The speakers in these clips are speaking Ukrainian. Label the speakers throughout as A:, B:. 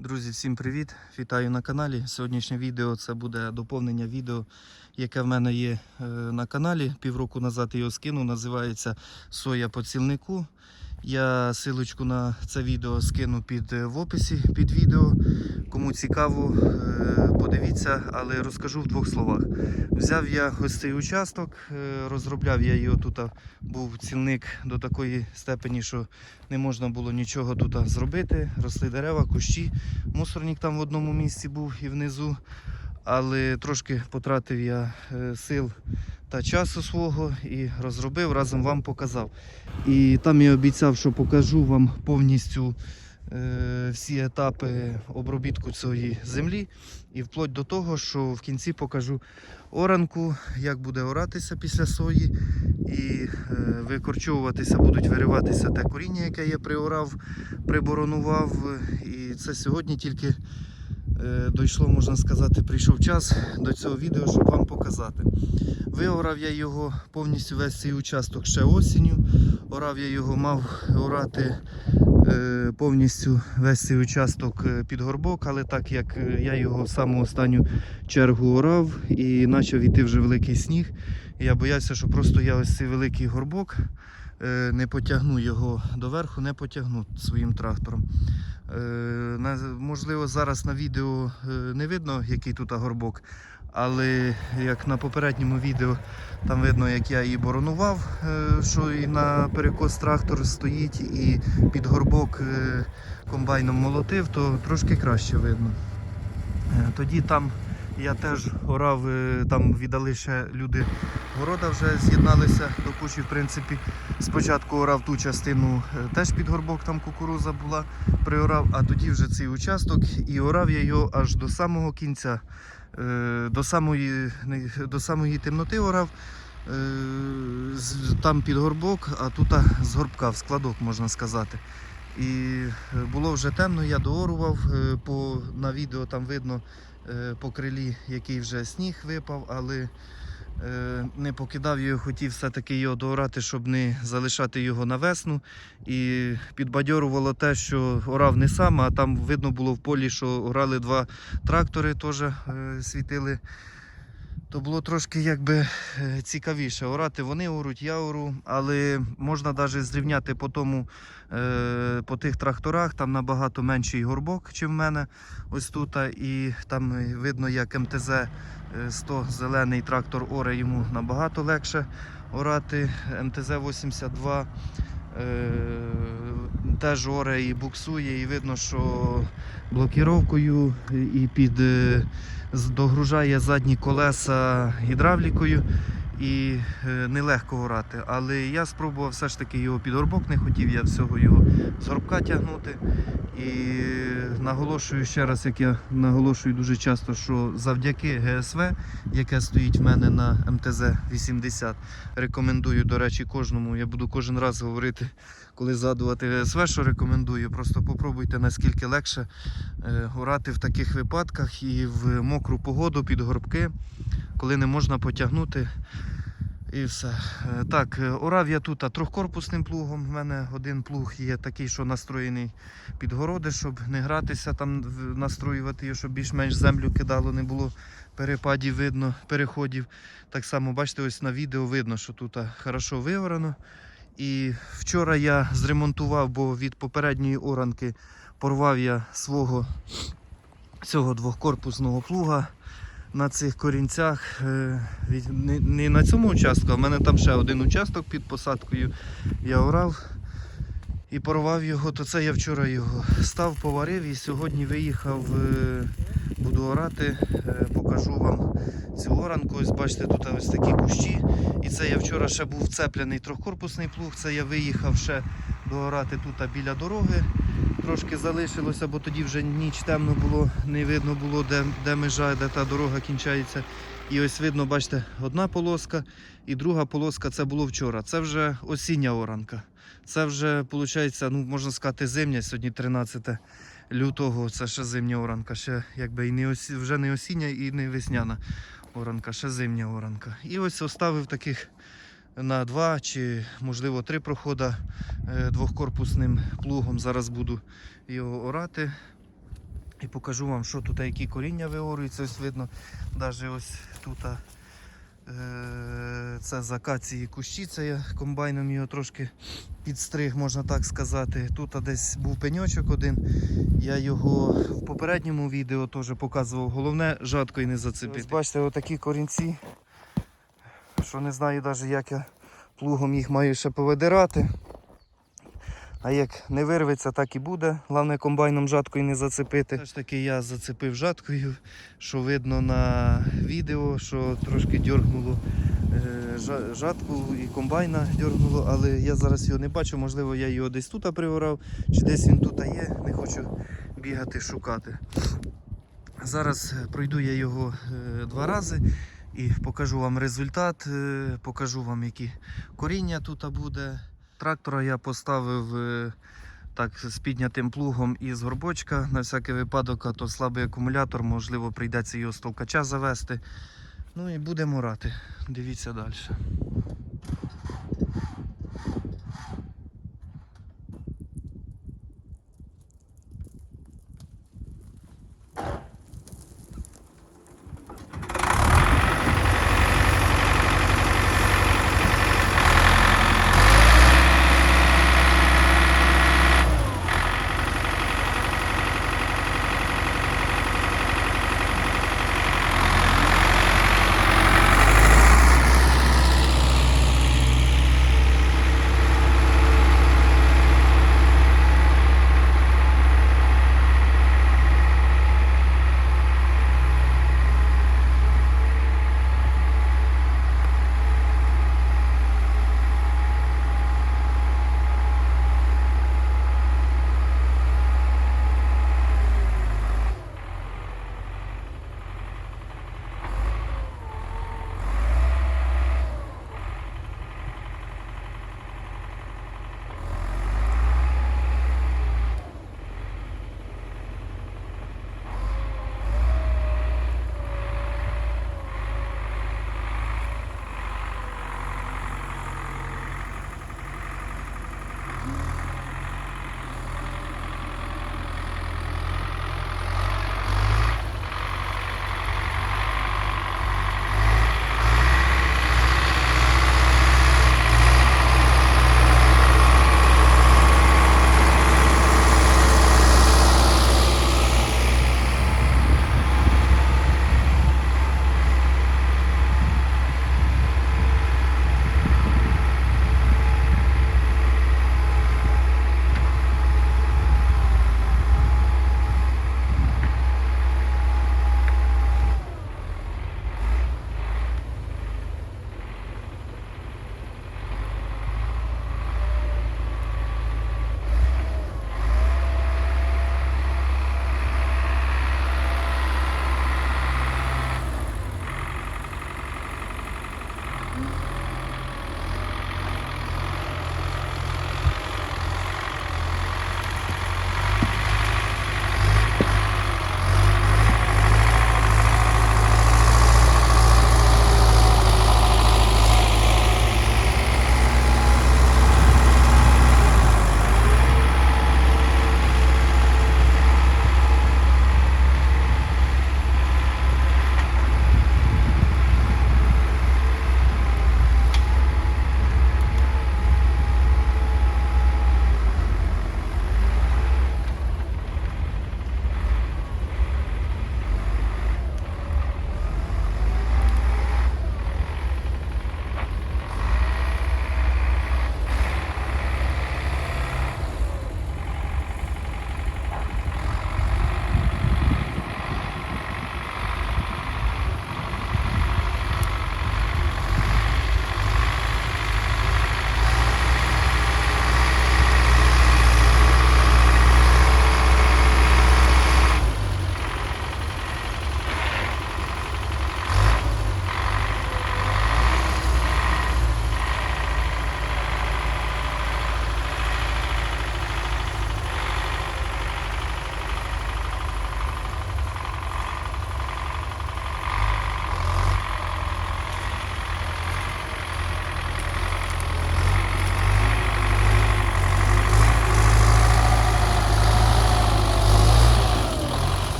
A: Друзі, всім привіт! Вітаю на каналі. Сьогоднішнє відео це буде доповнення відео, яке в мене є е, на каналі. Півроку назад його скинув. Називається Соя по цілнику. Я силочку на це відео скину під е, в описі під відео. Кому цікаво, е, подивіться, але розкажу в двох словах. Взяв я ось цей участок, е, розробляв я його тут. Був цілник до такої степені, що не можна було нічого тут зробити. Росли дерева, кущі. Мусорник там в одному місці був і внизу. Але трошки потратив я е, сил та часу свого і розробив, разом вам показав. І там я обіцяв, що покажу вам повністю всі етапи обробітку цієї землі. І вплоть до того, що в кінці покажу оранку, як буде оратися після сої. І е, викорчовуватися, будуть вириватися те коріння, яке я приорав, приборонував. І це сьогодні тільки е, дійшло, можна сказати, прийшов час до цього відео, щоб вам показати. Виорав я його повністю весь цей участок ще осінню. Орав я його, мав орати е, повністю весь цей участок е, під горбок, але так як е, я його в саму останню чергу орав і почав йти вже великий сніг, я боявся, що просто я ось цей великий горбок е, не потягну його доверху, не потягну своїм трактором. Е, Можливо, зараз на відео е, не видно, який тут горбок, але як на попередньому відео там видно, як я і боронував, е, що і на перекос трактор стоїть, і під горбок е, комбайном молотив, то трошки краще видно. Е, Тоді там я теж орав, там віддали ще люди города, вже з'єдналися до кучі. В принципі, спочатку орав ту частину, теж під горбок, там кукуруза була, приорав, а тоді вже цей участок і орав я його аж до самого кінця, до самої, до самої темноти орав. е, Там під горбок, а тут з горбка, в складок можна сказати. І е, було вже темно, я доорував. е, По, на відео там видно е, по крилі, який вже сніг випав, але е, не покидав його, хотів все-таки його доорати, щоб не залишати його на весну. І підбадьорувало те, що орав не сам, а там видно було в полі, що орали два трактори, теж е, світили. То було трошки якби е, цікавіше. Орати вони оруть, я ору, але можна навіть зрівняти по тому, е, по тих тракторах, там набагато менший горбок, ніж в мене ось тут. І там е, видно, як МТЗ е, 100 зелений трактор оре йому набагато легше орати. МТЗ 82 е, теж оре і буксує, і видно, що блокіровкою і під. е, догружає задні колеса гідравлікою і е, нелегко орати. Але я спробував все ж таки його під горбок, не хотів я всього його з горбка тягнути. І наголошую ще раз, як я наголошую дуже часто, що завдяки ГСВ, яке стоїть в мене на МТЗ-80, рекомендую, до речі, кожному. Я буду кожен раз говорити, коли згадувати ГСВ, що рекомендую. Просто попробуйте наскільки легше е, орати в таких випадках і в мокру погоду під горбки, коли не можна потягнути. І все. Е, Так, е, орав я тут трьохкорпусним плугом. У мене один плуг є такий, що настроєний під городи, щоб не гратися, там настроювати його, щоб більш-менш землю кидало, не було перепадів видно, переходів. Так само, бачите, ось на відео видно, що тут хорошо виорано. І вчора я зремонтував, бо від попередньої оранки порвав я свого цього двохкорпусного плуга на цих корінцях. е, Не, на цьому участку, а в мене там ще один участок під посадкою. Я орав і порвав його, то це я вчора його став, поварив і сьогодні виїхав, е, буду орати, е, покажу вам цю оранку. Ось бачите, тут ось такі кущі. І це я вчора ще був вцеплений трьохкорпусний плуг, це я виїхав ще доорати тут біля дороги. Трошки залишилося, бо тоді вже ніч темно було, не видно було, де, де межа, де та дорога кінчається. І ось видно, бачите, одна полоска і друга полоска це було вчора. Це вже осіння оранка. Це вже, виходить, ну, можна сказати, зимня, сьогодні 13 лютого, це ще зимня оранка, ще якби і не осі... вже не осіння і не весняна оранка, ще зимня оранка. І ось оставив таких на два чи можливо три прохода е, двохкорпусним плугом. Зараз буду його орати. І покажу вам, що тут, які коріння виорюються. Ось видно, навіть ось тут е, це з кущі, це я комбайном його трошки підстриг, можна так сказати. Тут десь був пеньочок один. Я його в попередньому відео теж показував. Головне, жатко і не зацепити. Ось бачите, отакі корінці, що не знаю навіть, як я плугом їх маю ще повидирати. А як не вирветься, так і буде. Головне комбайном жаткою не зацепити. Все ж таки я зацепив жаткою, що видно на відео, що трошки дьоргнуло е, жатку і комбайна дьоргнуло, але я зараз його не бачу. Можливо, я його десь тут приварав, чи десь він тут є. Не хочу бігати шукати. Зараз пройду я його е, два рази і покажу вам результат, е, покажу вам, які коріння тут буде. Трактора я поставив е, так з піднятим плугом і з горбочка. На всякий випадок, а то слабий акумулятор, можливо, прийдеться його з толкача завести. Ну і будемо рати. Дивіться далі.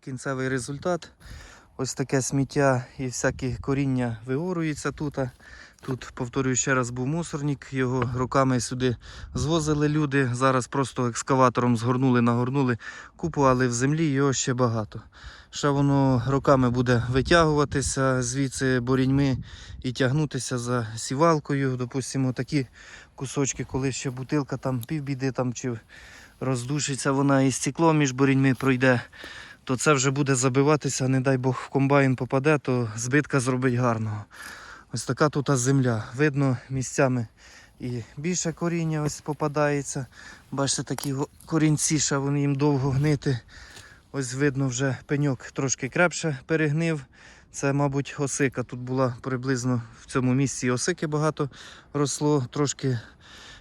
A: Кінцевий результат. Ось таке сміття і всякі коріння вигоруються тут. Тут, повторюю ще раз, був мусорник, його руками сюди звозили люди. Зараз просто екскаватором згорнули, нагорнули купу, але в землі його ще багато. Ще воно роками буде витягуватися звідси боріньми і тягнутися за сівалкою. Допустимо, такі кусочки, коли ще бутилка там півбіди там чи роздушиться вона і стекло між боріньми пройде, то це вже буде забиватися, не дай Бог в комбайн попаде, то збитка зробить гарного. Ось така тут земля. Видно місцями і більше коріння ось попадається. Бачите, такі корінці, ще вони їм довго гнити. Ось видно вже пеньок трошки крепше перегнив. Це, мабуть, осика. Тут була приблизно в цьому місці осики багато росло. Трошки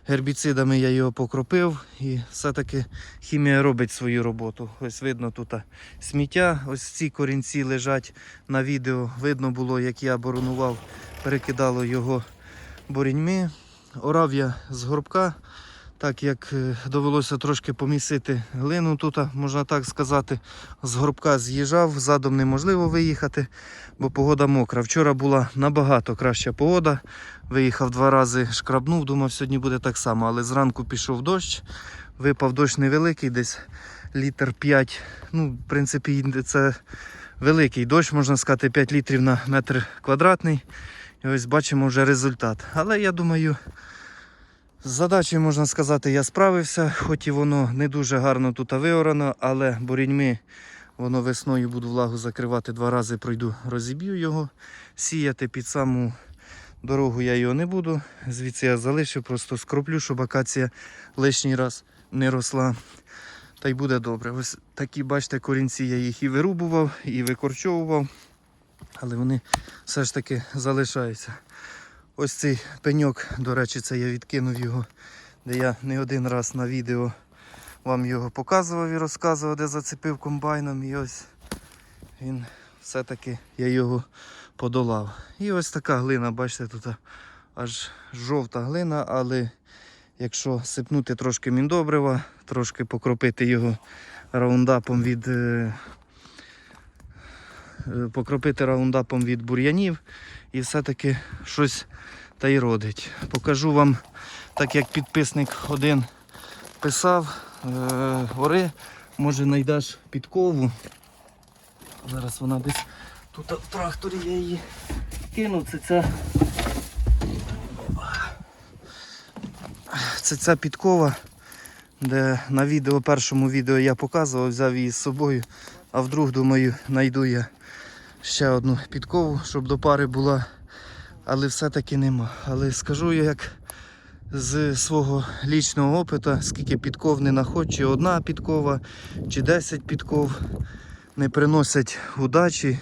A: гербіцидами я його покропив і все-таки хімія робить свою роботу. Ось видно тут сміття. Ось ці корінці лежать на відео. Видно було, як я боронував, перекидало його боріньми. Орав я з горбка. Так як е, довелося трошки помісити глину тут, можна так сказати, з горбка з'їжджав, задом неможливо виїхати, бо погода мокра. Вчора була набагато краща погода. Виїхав два рази, шкрабнув, думав, сьогодні буде так само. Але зранку пішов дощ, випав дощ невеликий, десь літр 5. Ну, в принципі, це великий дощ, можна сказати, 5 літрів на метр квадратний. І ось бачимо вже результат. Але я думаю. З задачею, можна сказати, я справився, хоч і воно не дуже гарно тут виорано, але боріньми воно весною буду влагу закривати два рази, пройду, розіб'ю його. Сіяти під саму дорогу я його не буду. Звідси я залишив, просто скроплю, щоб акація лишній раз не росла. Та й буде добре. Ось такі, бачите, корінці я їх і вирубував, і викорчовував, але вони все ж таки залишаються. Ось цей пеньок, до речі, це я відкинув його, де я не один раз на відео вам його показував і розказував, де зацепив комбайном. І ось він все-таки я його подолав. І ось така глина, бачите, тут аж жовта глина, але якщо сипнути трошки міндобрива, трошки покропити його раундапом від. е, е, Покропити раундапом від бур'янів і все-таки щось та й родить. Покажу вам, так як підписник один писав, е, гори, може знайдеш підкову. Зараз вона десь тут в тракторі я її кинув. Це ця, це ця підкова, де на відео, першому відео я показував, взяв її з собою, а вдруг, думаю, знайду я ще одну підкову, щоб до пари була але все-таки нема. Але скажу я, як з свого лічного опиту, скільки підков не знаходь, чи одна підкова, чи 10 підков не приносять удачі,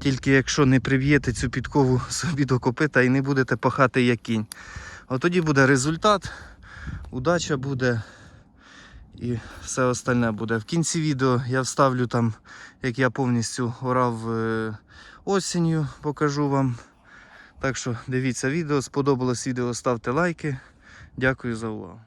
A: тільки якщо не приб'єте цю підкову собі до копита і не будете пахати як кінь. От тоді буде результат, удача буде і все остальне буде. В кінці відео я вставлю там, як я повністю орав е, осінню, покажу вам. Так що дивіться відео, сподобалось відео, ставте лайки. Дякую за увагу.